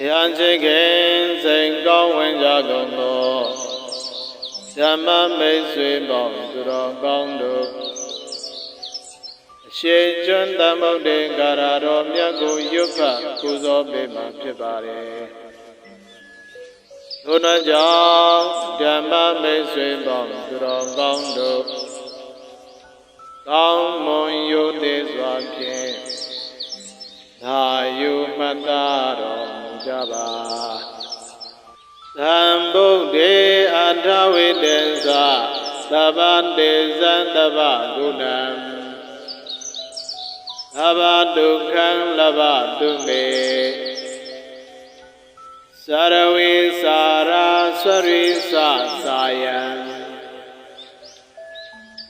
တရားချစ်ခင်စိန်ကောင်းဝင်ကြကုန်သောဓမ္မမိတ်ဆွေပေါင်းသူတော်ကောင်းတို့အရှိန်ကျွန်းသမုဒ္ဒေကာရတော်မြတ်ကိုရွတ်ဖတ်ပူဇော်ပေးမှာဖြစ်ပါတယ်ထို့သောကြောင့်ဓမ္မမိတ်ဆွေပေါင်းသူတော်ကောင်းတို့ကောင်းမွန်ယုတ်သေးစွာဖြင့်သာယုမှတ်သားတော်မူ ကြပါသံဗုဒ္ဓေအထဝိတေသသဗ္ဗတေဇံတဗ္ဗဂုဏံသဗ္ဗဒုက္ခံလဗ္ဗတုမေသရဝိစာရာသရိသသာယံ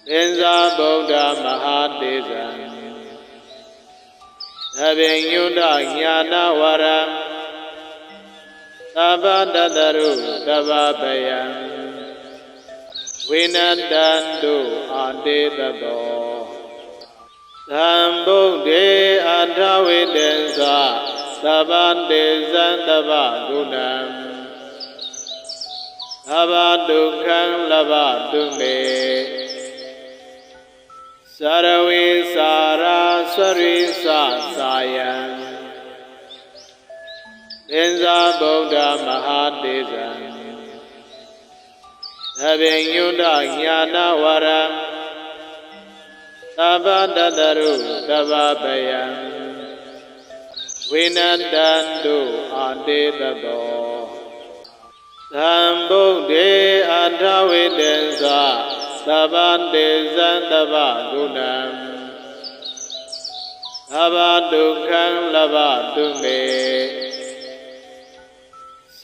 သင်္ဇာဗုဒ္ဓမဟာတေဇံသဗ္ဗညုတညာနာဝရံ သဗ္ဗတတရုသဗ္ဗပယံဝိနတံတုအာတေတတောသံဗုဒ္ဓေအထဝိတေသသဗ္ဗတေဇံတဗ္ဗဂုဏံသဗ္ဗဒုက္ခံလဗ္ဗတုမေသရဝိစာရာသရိသသာယံ သင်္ဇာဗုဒ္ဓမဟာတေဇံသဗ္ဗညုတညာနာဝရံသဗ္ဗတတရုသဗ္ဗပယံဝိနတံတုအာတေတတောသံဗုဒ္ဓေအထဝိတေသသဗ္ဗတေဇံတဗ္ဗဂုဏံသဗ္ဗဒုက္ခံလဗ္ဗတုမေ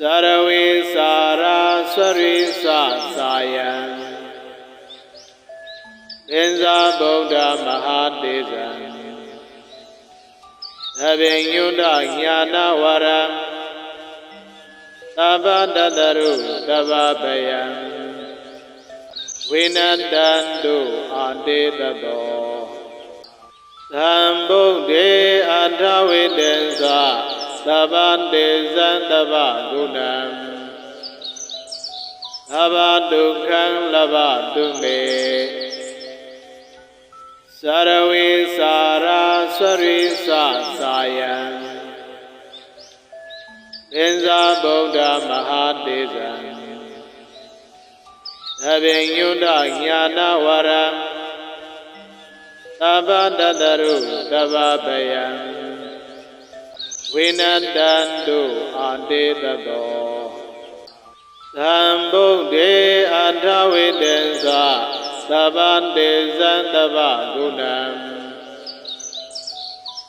သရဝိစာရာသရိသသာယံသင်္ဇာဗုဒ္ဓမဟာတေဇံသဗ္ဗညုတညာနာဝရံသဗ္ဗတတရုသဗ္ဗပယံဝိနတံတုအာတေတတောသံဗုဒ္ဓေအထဝိတေသ သဗ္ဗတေဇံတဗ္ဗဂုဏံသဗ္ဗဒုက္ခံလဗ္ဗတုမေသရဝိစာရာသရိသသာယံသင်္ဇာဗုဒ္ဓမဟာတေဇံသဗ္ဗညုတညာနာဝရံသဗ္ဗတတရုသဗ္ဗပယံ ဝိနတံတုအာတေတတောသံဗုဒ္ဓေအထဝိတေသသဗ္ဗတေဇံတဗ္ဗဂုဏံ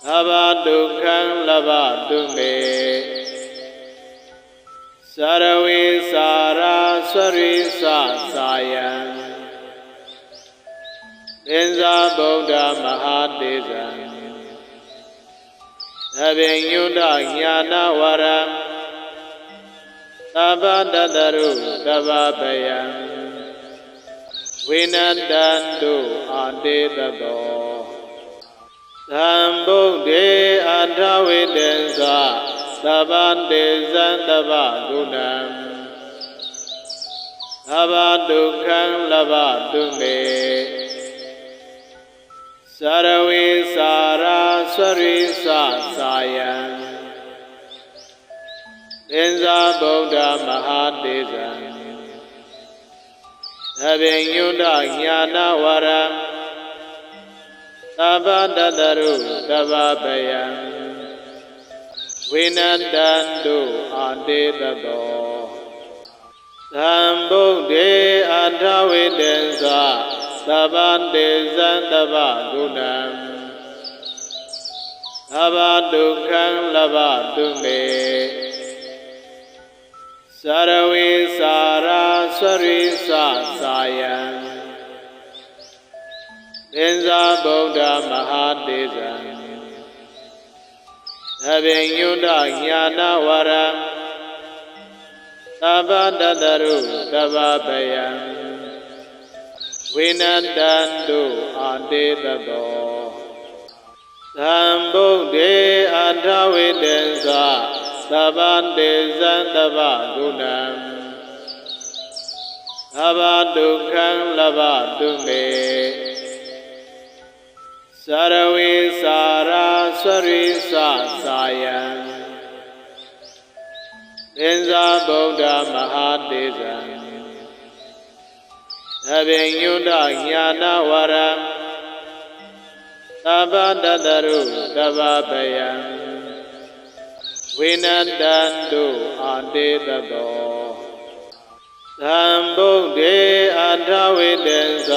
သဗ္ဗဒုက္ခံလဗ္ဗတုမေသရဝိစာရာသရိသသာယံသင်္ဇာဗုဒ္ဓမဟာတေဇံ သဗ္ဗညုတညာနာဝရံသဗ္ဗတတရုသဗ္ဗပယံဝိနတံတုအာတေတတောသံဗုဒ္ဓေအထဝိတေသသဗ္ဗတေဇံတဗ္ဗဂုဏံသဗ္ဗဒုက္ခံလဗ္ဗတုမေသရဝိစာရာ သရိသသာယံသင်္ဇာဗုဒ္ဓမဟာတေဇံသဗ္ဗညုတညာနာဝရံသဗ္ဗတတရုသဗ္ဗပယံဝိနတံတုအာတေတတောသံဗုဒ္ဓေအထဝိတေသသဗ္ဗတေဇံတဗ္ဗဂုဏံ သဗ္ဗဒုက္ခံလဗ္ဗတုမေသရဝိစာရာသရိသသာယံသင်္ဇာဗုဒ္ဓမဟာတေဇံသဗ္ဗညုတညာနာဝရံသဗ္ဗတတရုသဗ္ဗပယံဝိနတံတုအာတေတတော သံဗုဒ္ဓေအထဝိတေသသသဗ္ဗန္တေဇံတဗ္ဗဂုဏံသဗ္ဗဒုက္ခံလဗ္ဗတုမေစရဝေစာရာစရိစသာယံသင်္ဇာဗုဒ္ဓမဟာတေဇံသဗ္ဗညုတညာနာဝရံ သဗ္ဗတတရုတဗ္ဗပယံဝိနန္တန္တုအာတေတတောသံဗုဒ္ဓေအထဝိတေသ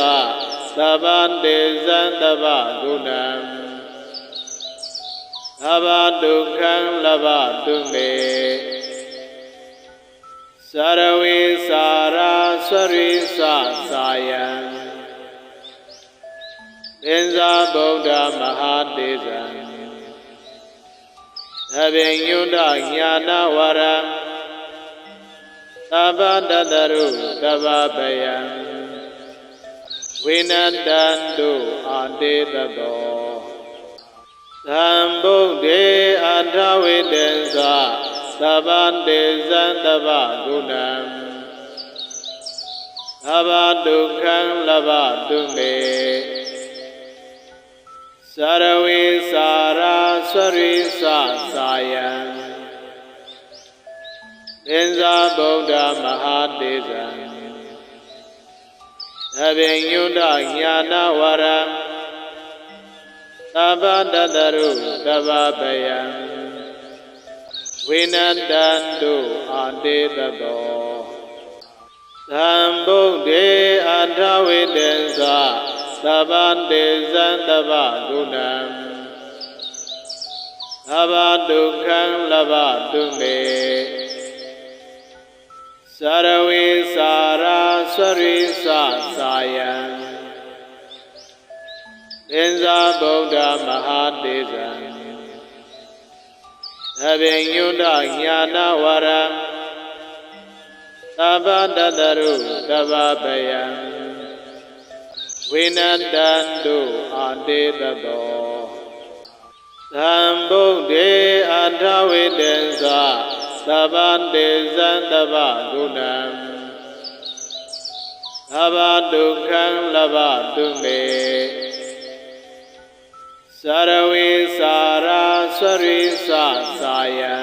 သဗ္ဗန္တေဇံတဗ္ဗဂုဏံသဗ္ဗဒုက္ခံလဗ္ဗတုမေစရဝေစာရာစရိစသာယံ သင်္ဇာဗုဒ္ဓမဟာတေဇံသဗ္ဗညုတညာနာဝရံသဗ္ဗတတရုတဗ္ဗပယံဝိနန္တန္တုအာတေတတောသံဗုဒ္ဓေအထဝိတေသသဗ္ဗန္တေဇံတဗ္ဗဂုဏံသဗ္ဗဒုက္ခံလဗ္ဗတုမေ စရဝေစာရာစရိစသာယံသင်္ဇာဗုဒ္ဓမဟာတေဇံသဗ္ဗညုတညာနာဝရံသဗ္ဗတတရုတဗ္ဗပယံဝိနန္တန္တုအာတေတတောသံဗုဒ္ဓေအထဝိတေသ သဗ္ဗန္တေဇံတဗ္ဗဂုဏံသဗ္ဗဒုက္ခံလဗ္ဗတုမေစရဝေစာရာစရိစသာယံသင်္ဇာဗုဒ္ဓမဟာတေဇံသဗ္ဗညုတညာနာဝရံသဗ္ဗတတရုတဗ္ဗပယံ ဝိနန္တန္တုအာတေတတောသံဗုဒ္ဓေအထဝိတေသသဗ္ဗန္တေဇံတဗ္ဗဂုဏံသဗ္ဗဒုက္ခံလဗ္ဗတုမေစရဝေစာရာစရိစသာယံ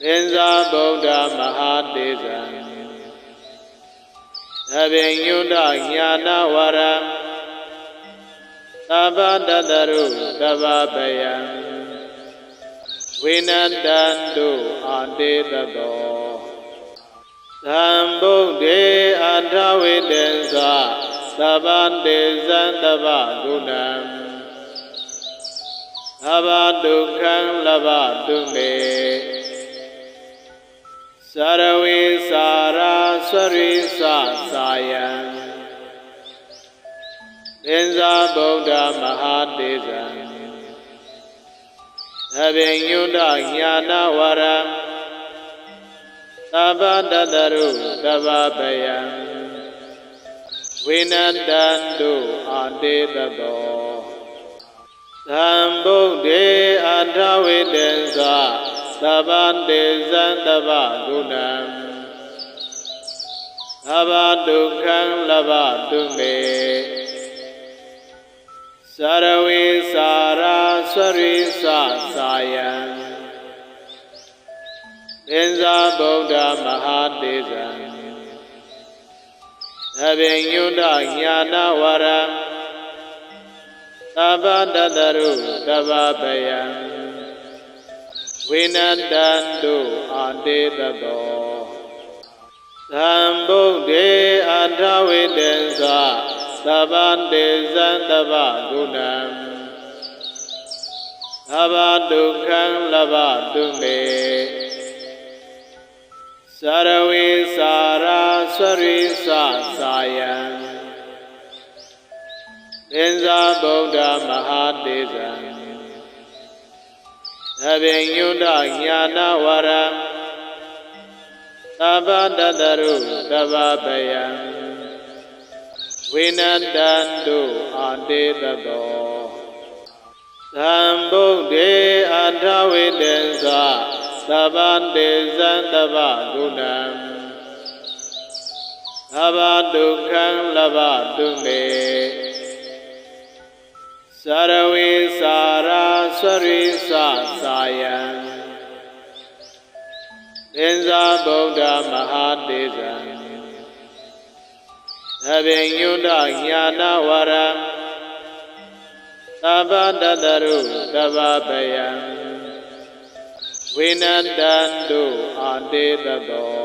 သင်္ဇာဗုဒ္ဓမဟာတေဇံ သဗ္ဗညုတညာနာဝရံသဗ္ဗတတရုတဗ္ဗပယံဝိနန္တန္တုအာတေတတောသံဗုဒ္ဓေအထဝိတေသသဗ္ဗန္တေဇံတဗ္ဗဂုဏံသဗ္ဗဒုက္ခံလဗ္ဗတုမေ စရဝေစာရာစရိစသာယံသင်္ဇာဗုဒ္ဓမဟာတေဇံသဗ္ဗညုတညာနာဝရံသဗ္ဗတတရုတဗ္ဗပယံဝိနန္တန္တုအာတေတတောသံဗုဒ္ဓေအထဝိတေသ သဗ္ဗန္တေဇံတဗ္ဗဂုဏံသဗ္ဗဒုက္ခံလဗ္ဗတုမေစရဝေစာရာစရိစသာယံသင်္ဇာဗုဒ္ဓမဟာတေဇံသဗ္ဗညုတညာနာဝရံသဗ္ဗတတရုတဗ္ဗပယံ ဝိနန္တန္တုအာတေတတောသံဗုဒ္ဓေအထဝိတေသသဗ္ဗန္တေဇံတဗ္ဗဂုဏံသဗ္ဗဒုက္ခံလဗ္ဗတုမေစရဝေစာရာစရိစသာယံသင်္ဇာဗုဒ္ဓမဟာတေဇံ သဗ္ဗညုတညာနာဝရံသဗ္ဗတတရုတဗ္ဗပယံဝိနန္တန္တုအာတေတတောသသံဗုဒ္ဓေအထဝိတေသသဗ္ဗတေဇံတဗ္ဗဂုဏံသဗ္ဗဒုက္ခံလဗ္ဗတုမေ သရဝေစာရာသရိသသာယံသင်္ဇာဗုဒ္ဓမဟာတေဇံသဗ္ဗညုတညာနာဝရံသဗ္ဗတတရုတဗ္ဗပယံဝိနတံတုအာတေတတော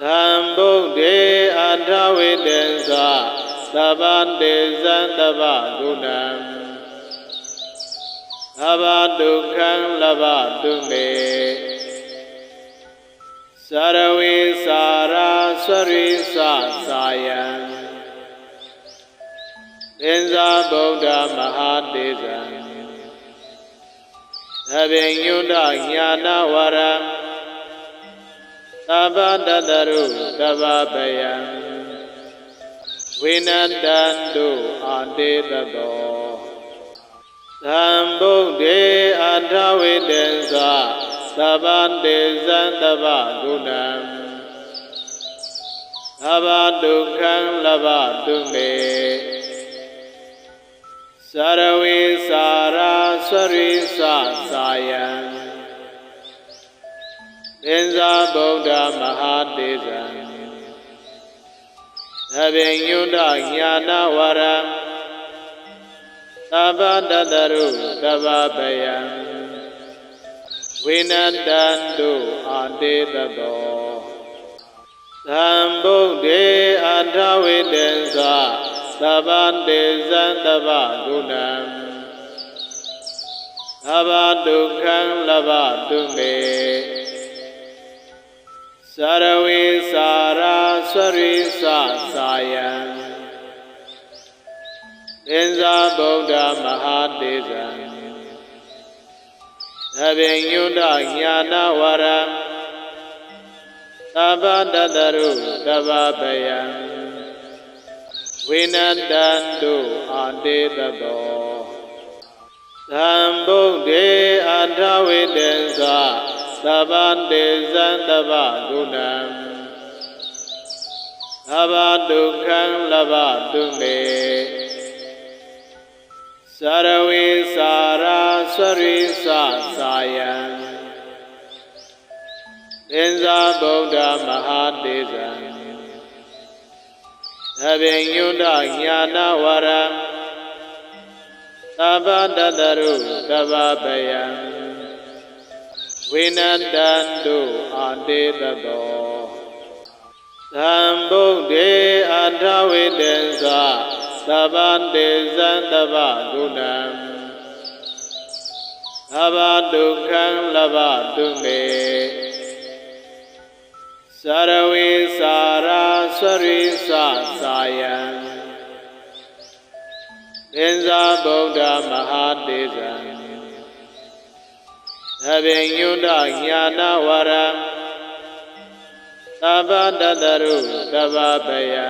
သံဗုဒ္ဓေအထဝိတေသ သဗ္ဗတေဇံတဗ္ဗဂုဏံသဗ္ဗဒုက္ခံလဗ္ဗတုမေသရဝေစာရာသရိသသာယံသင်္ဇာဗုဒ္ဓမဟာတေဇံသဗ္ဗညုတညာနာဝရံသဗ္ဗတတရုတဗ္ဗပယံ ဝိနတံတုအာတေတတောသံဗုဒ္ဓေအထဝိတေသသဗ္ဗတေဇံတဗ္ဗဂုဏံသဗ္ဗဒုက္ခံလဗ္ဗတုမေသရဝေစာရာသရိသသာယံသင်္ဇာဗုဒ္ဓမဟာတေဇံ သဗ္ဗညုတညာနာဝရံသဗ္ဗတတရုတဗ္ဗပယံဝိနတံတုအာတေတတောသံဗုဒ္ဓေအထဝိတေသသဗ္ဗတေဇံတဗ္ဗဂုဏံသဗ္ဗဒုက္ခံလဗ္ဗတုမေသရဝေစာရာသ ရိသသာယံသင်္ဇာဗုဒ္ဓမဟာတေဇံသဗ္ဗညုတညာနာဝရံသဗ္ဗတတရုတဗ္ဗပယံဝိနတံတုအာတေတတောသံဗုဒ္ဓေအထဝိတေသသဗ္ဗတေဇံတဗ္ဗဂုဏံ သဗ္ဗဒုက္ခံလဗ္ဗတုမေသရဝေစာရာသရိသသာယံသင်္ဇာဗုဒ္ဓမဟာတေဇံသဗ္ဗညုတညာနာဝရံသဗ္ဗတတရုတဗ္ဗပယံဝိနတံတုအာတေတတော သံဗုဒ္ဓေအထဝိတေသသဗ္ဗတေဇံတဗ္ဗဂုဏံသဗ္ဗဒုက္ခံလဗ္ဗတုမေသရဝေစာရာသရိသသာယံသင်္ဇာဗုဒ္ဓမဟာတေဇံသဗ္ဗညုတညာနာဝရံ သဗ္ဗတတရုတဗ္ဗပယံ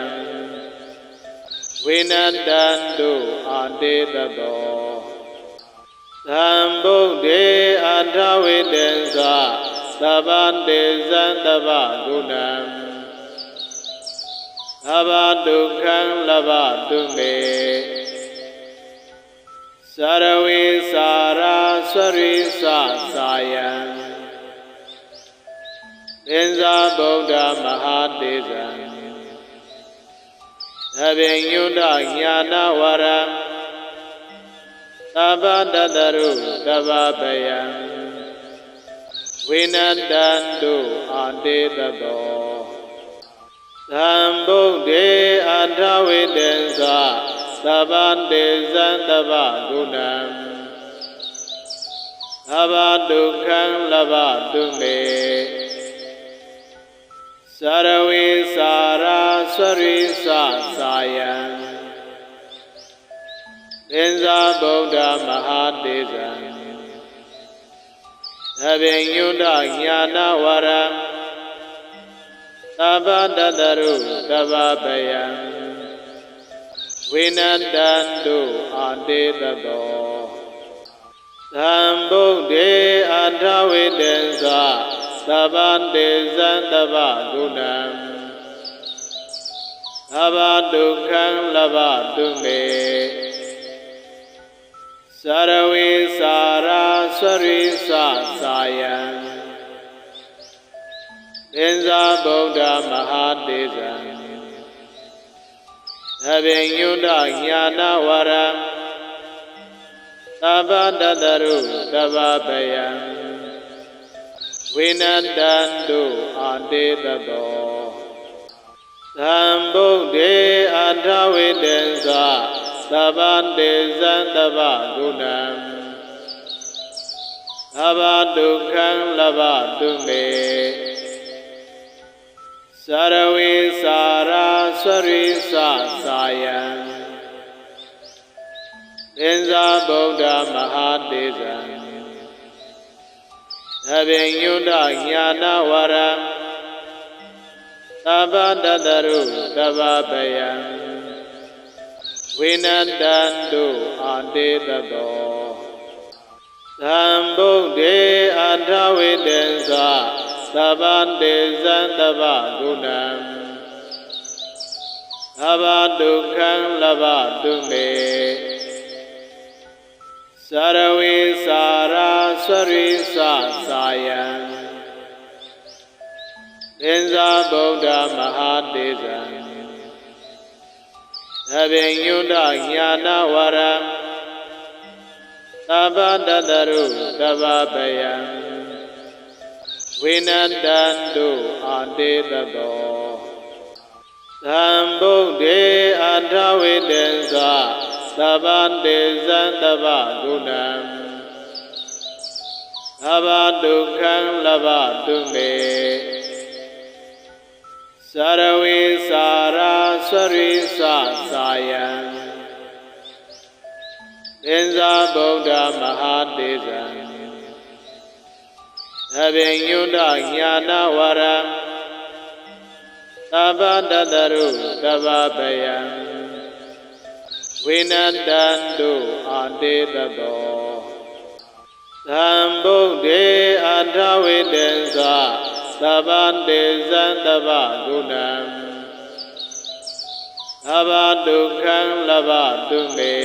ဝိနတံတုအာတေတတောသံဗုဒ္ဓေအထဝိတေသသဗ္ဗတေဇံတဗ္ဗဂုဏံသဗ္ဗဒုက္ခံလဗ္ဗတုမေသရဝေစာရာသရိသသာယံ သင်္ဇာဗုဒ္ဓမဟာတေဇံသဗ္ဗညုတညာနာဝရံသဗ္ဗတတရုတဗ္ဗပယံဝိနတံတုအာတေတတောသံဗုဒ္ဓေအထဝိတေသသဗ္ဗတေဇံတဗ္ဗဂုဏံသဗ္ဗဒုက္ခံလဗ္ဗတုမေ သရဝေစာရာသရိသသာယံသင်္ဇာဗုဒ္ဓမဟာတေဇံသဗ္ဗညုတညာနာဝရံသဗ္ဗတတရုတဗ္ဗပယံဝိနတံတုအာတေတတောသံဗုဒ္ဓေအထဝိတေသ သဗ္ဗတေဇံတဗ္ဗဂုဏံအဘဒုက္ခံလဘတုမေသရဝေစာရာဆွရိသသာယံသင်္ဇာဗုဒ္ဓမဟာတေဇံအဘိညုတညာနာဝရံသဗ္ဗတတရုတဗ္ဗပယံ ဝိနတံတုအာတေတတောသံဗုဒ္ဓေအထဝိတေသသဗ္ဗတေဇံတဗ္ဗဂုဏံသဗ္ဗဒုက္ခံလဘတုမေသရဝေစာရာဆွရိသသာယံသင်္ဇာဗုဒ္ဓမဟာတေဇံ အဘိညုတညာနာဝရံသဗ္ဗတတရုတဗ္ဗပယံဝိနတံတုအာတေတတောသံဗုဒ္ဓေအထဝိတေသသဗ္ဗတေဇံတဗ္ဗဂုဏံသဗ္ဗဒုက္ခံလဘတုမေ သရဝေစာရာဆွရိသသာယံသင်္ဇာဗုဒ္ဓမဟာတေဇံအဘိညုတညာနာဝရံသဗ္ဗတတရုတဗ္ဗပယံဝိနတံတုအာတေတတောသံဗုဒ္ဓေအထဝိတေသ သဗ္ဗတေဇံတဗ္ဗဂုဏံသဗ္ဗဒုက္ခံလဘတုမေသရဝေစာရာဆွရိသသာယံသင်္ဇာဗုဒ္ဓမဟာတေဇံအဘိညုတညာနာဝရံသဗ္ဗတတရုတဗ္ဗပယံ ဝိနတံတုအာတေတတောသံဗုဒ္ဓေအထဝိတေသသဗ္ဗတေဇံတဗ္ဗဂုဏံသဗ္ဗဒုက္ခံလဘတုမေ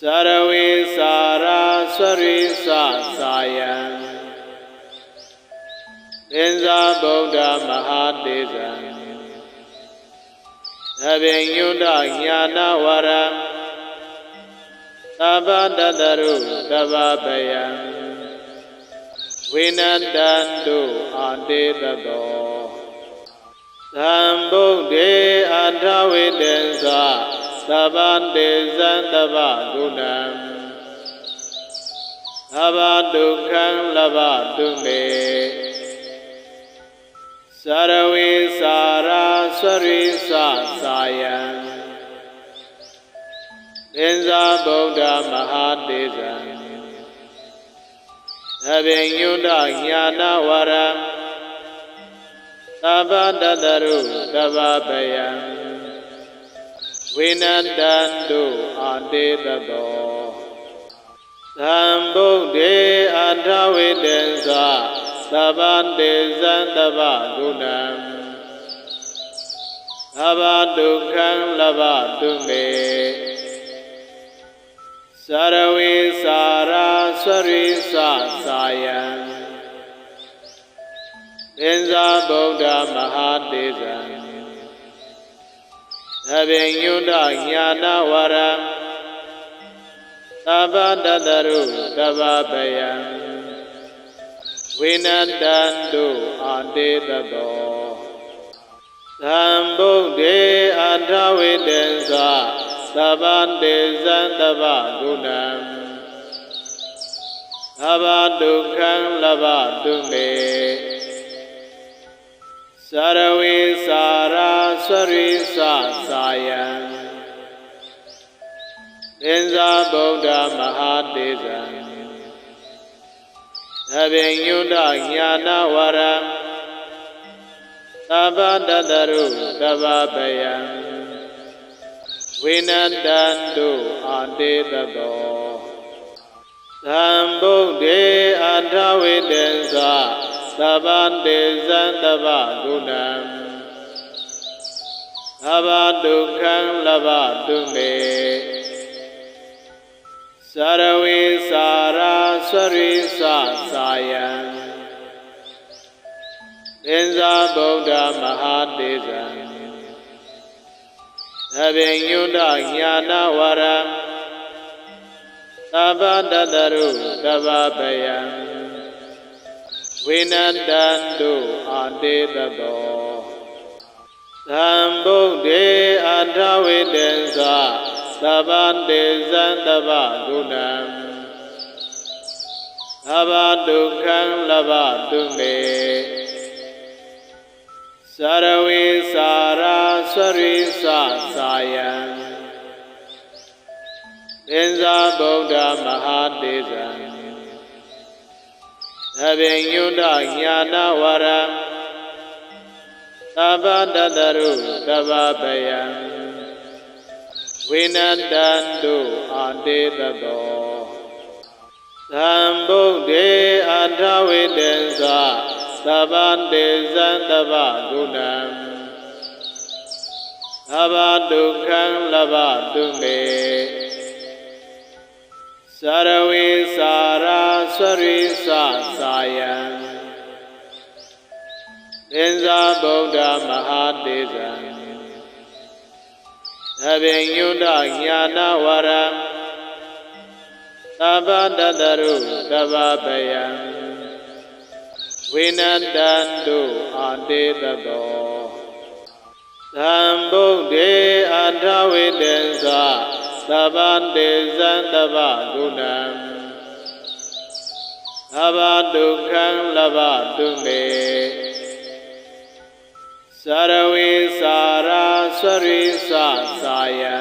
သရဝေစာရာဆွရိသသာယံသင်္ဇာဗုဒ္ဓမဟာတေဇံ အဘိညုတညာနာဝရံသဗ္ဗတတရုတဗ္ဗပယံဝိနတံတုအာတေတတောသံဗုဒ္ဓေအထဝိတေသသဗ္ဗတေဇံတဗ္ဗဂုဏံသဗ္ဗဒုက္ခံလဘတုမေ သရဝေစာရာဆွရိသသာယံသင်္ဇာဗုဒ္ဓမဟာတေဇံအဘိညုတညာနာဝရံသဗ္ဗတတရုတဗ္ဗပယံဝိနတံတုအာတေတတောသံဗုဒ္ဓေအထဝိတေသ သဗ္ဗတေဇံတဗ္ဗဂုဏံသဗ္ဗဒုက္ခံလဘတုမေသရဝေစာရာဆွရိသသာယံသင်္ဇာဗုဒ္ဓမဟာတေဇံအဘိညုတညာနာဝရံသဗ္ဗတတရုတဗ္ဗပယံ ဝိနတံတုအာတေတတောသံဗုဒ္ဓေအထဝိတေသသဗ္ဗတေဇံတဗ္ဗဂုဏံသဗ္ဗဒုက္ခံလဘတုမေသရဝေစာရာဆွရိသသာယံသင်္ဇာဗုဒ္ဓမဟာတေဇံ အဘိညုတညာနာဝရံသဗ္ဗတတရုတဗ္ဗပယံဝိနတံတုအာတေတတောသံဗုဒ္ဓေအထဝိတေသသဗ္ဗတေဇံတဗ္ဗဂုဏံသဗ္ဗဒုက္ခံလဗ္ဗတုမေ သရဝေစာရာသရိသသာယံသင်္ဇာဗုဒ္ဓမဟာတေဇံသဗ္ဗညုတညာနာဝရံသဗ္ဗတတရုတဗ္ဗပယံဝိနန္တံတုအာတေတတောသံဗုဒ္ဓေအထဝိတေသ သဗ္ဗတေဇံတဗ္ဗဂုဏံသဗ္ဗဒုက္ခံလဗ္ဗတုမေသရဝေစာရာသရိသသာယံသင်္ဇာဗုဒ္ဓမဟာတေဇံသဗ္ဗညုတညာနာဝရံသဗ္ဗတတရုတဗ္ဗပယံ ဝိနတံတုအာတေတတောသံဗုဒ္ဓေအထဝိတေသသဗ္ဗတေဇံတဗ္ဗဂုဏံသဗ္ဗဒုက္ခံလဗ္ဗတုမေသရဝေစာရာသရိသသာယံသင်္ဇာဗုဒ္ဓမဟာတေဇံ သဗ္ဗညုတညာနာဝရံသဗ္ဗတတရုတဗ္ဗပယံဝိနတံတုအာတေတတောသံဗုဒ္ဓေအထဝိတေသသဗ္ဗတေဇံတဗ္ဗဂုဏံသဗ္ဗဒုက္ခံလဗ္ဗတုမေ သရဝေစာရာသရိသသာယံ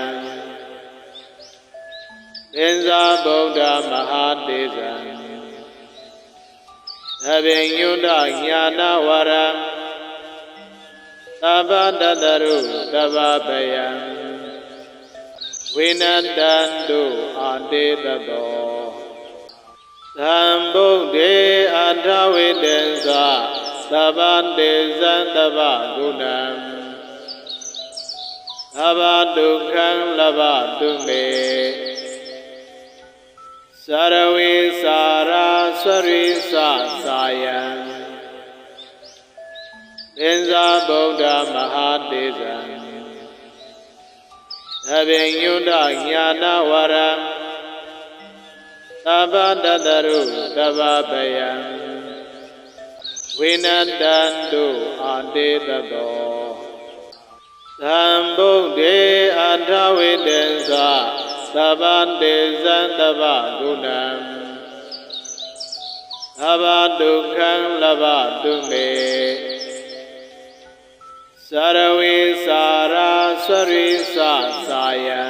သင်္ဇာဗုဒ္ဓမဟာတေဇံသဗ္ဗညုတညာနာဝရံသဗ္ဗတတရုတဗ္ဗပယံဝိနတံတုအာတေတတောသံဗုဒ္ဓေအထဝိတေသ သဗ္ဗတေဇံတဗ္ဗဂုဏံသဗ္ဗဒုက္ခံလဗ္ဗတုမေသရဝေစာရာသရိသသာယံသင်္ဇာဗုဒ္ဓမဟာတေဇံသဗ္ဗညုတညာနာဝရံသဗ္ဗတတရုတဗ္ဗပယံ ဝိနတံတုအာတေတတောသံဗုဒ္ဓေအထဝိတေသသဗ္ဗတေဇံတဗ္ဗဂုဏံသဗ္ဗဒုက္ခံလဗ္ဗတုမေသရဝေစာရာသရိသသာယံ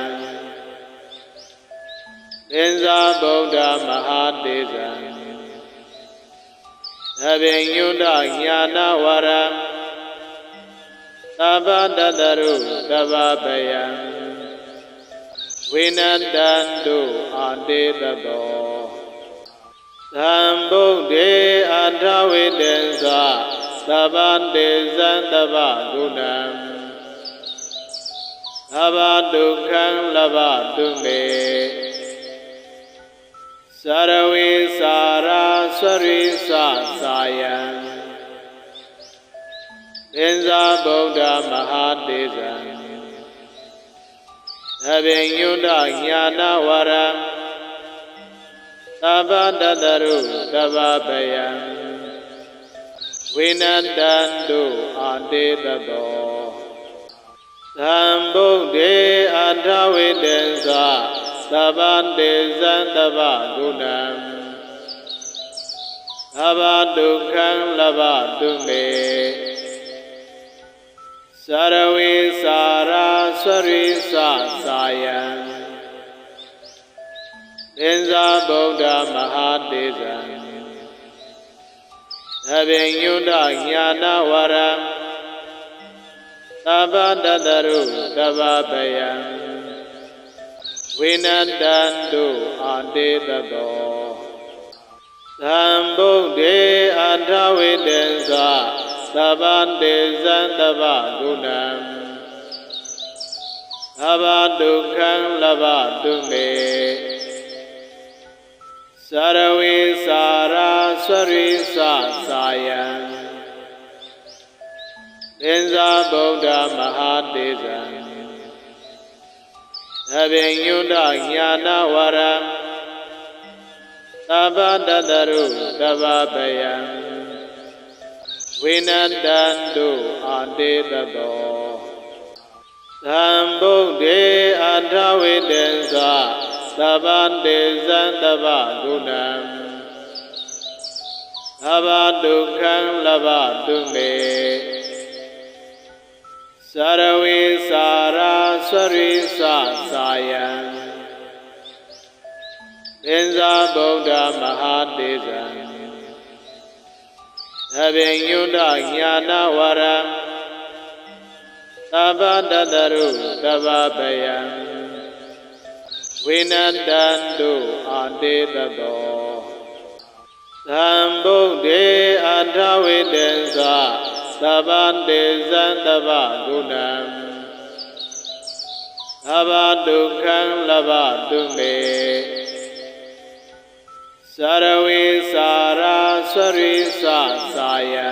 သင်္ဇာဗုဒ္ဓမဟာတေဇံ သဗ္ဗညုတညာနာဝရံသဗ္ဗတတရုတဗ္ဗပယံဝိနတံတုအာတေတတောသံဗုဒ္ဓေအထဝိတေသသဗ္ဗတေဇံတဗ္ဗဂုဏံသဗ္ဗဒုက္ခံလဗ္ဗတုမေ သရဝေစာရာသရိသသာယံသင်္ဇာဗုဒ္ဓမဟာတေဇံသဗ္ဗညုတညာနာဝရံသဗ္ဗတတရုတဗ္ဗပယံဝိနတံတုအာတေတတောသံဗုဒ္ဓေအထဝိတေသ သဗ္ဗတေဇံတဗ္ဗဂုဏံသဗ္ဗဒုက္ခံလဗ္ဗတုမေသရဝေစာရာသရိသသာယံသင်္ဇာဗုဒ္ဓမဟာတေဇံသဗ္ဗညုတညာနာဝရံသဗ္ဗတတရုတဗ္ဗပယံ ဝိနတံတုအာတေတတောသံဗုဒ္ဓေအထဝိတေသသဗ္ဗတေဇံတဗ္ဗဂုဏံသဗ္ဗဒုက္ခံလဗ္ဗတုမေသရဝိစာရာသရိသသာယံသင်္ဇာဗုဒ္ဓမဟာတေဇံ သဗ္ဗညုတညာနာဝရံသဗ္ဗတတရုတဗ္ဗပယံဝိနတံတုအာတေတတောသံဗုဒ္ဓေအထဝိတေသသဗ္ဗတေဇံတဗ္ဗဂုဏံသဗ္ဗဒုက္ခံလဗ္ဗတုမေ သရဝိစာရာသရိသသာယံသင်္ဇာဗုဒ္ဓမဟာတေဇံသဗ္ဗညုတညာနာဝရံသဗ္ဗတတရုတဗ္ဗပယံဝိနတံတုအာတေတတောသံဗုဒ္ဓေအထဝိတေသ သဗ္ဗတေဇံတဗ္ဗဂုဏံသဗ္ဗဒုက္ခံလဗ္ဗတုမေသရဝိစာရာသရိသသာယံ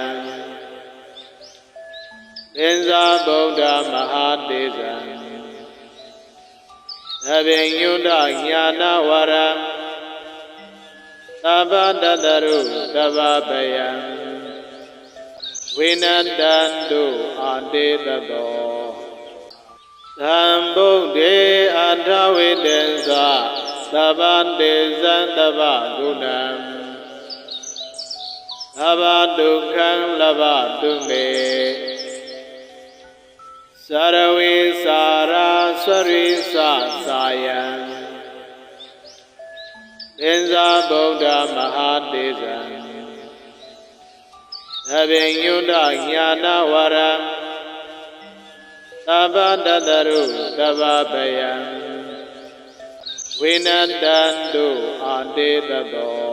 သင်္ဇာဗုဒ္ဓမဟာတေဇံသဗ္ဗညုတညာနာဝရံသဗ္ဗတတရုတဗ္ဗပယံ ဝိနတံတုအာတေတတောသံဗုဒ္ဓေအထဝိတေသသဗ္ဗတေဇံတဗ္ဗဂုဏံသဗ္ဗဒုက္ခံလဗ္ဗတုမေသရဝိစာရာသရိသသာယံသင်္ဇာဗုဒ္ဓမဟာတေဇံ သဗ္ဗညုတညာနာဝရံသဗ္ဗတတရုတဗ္ဗပယံဝိနတံတုအာတေတတော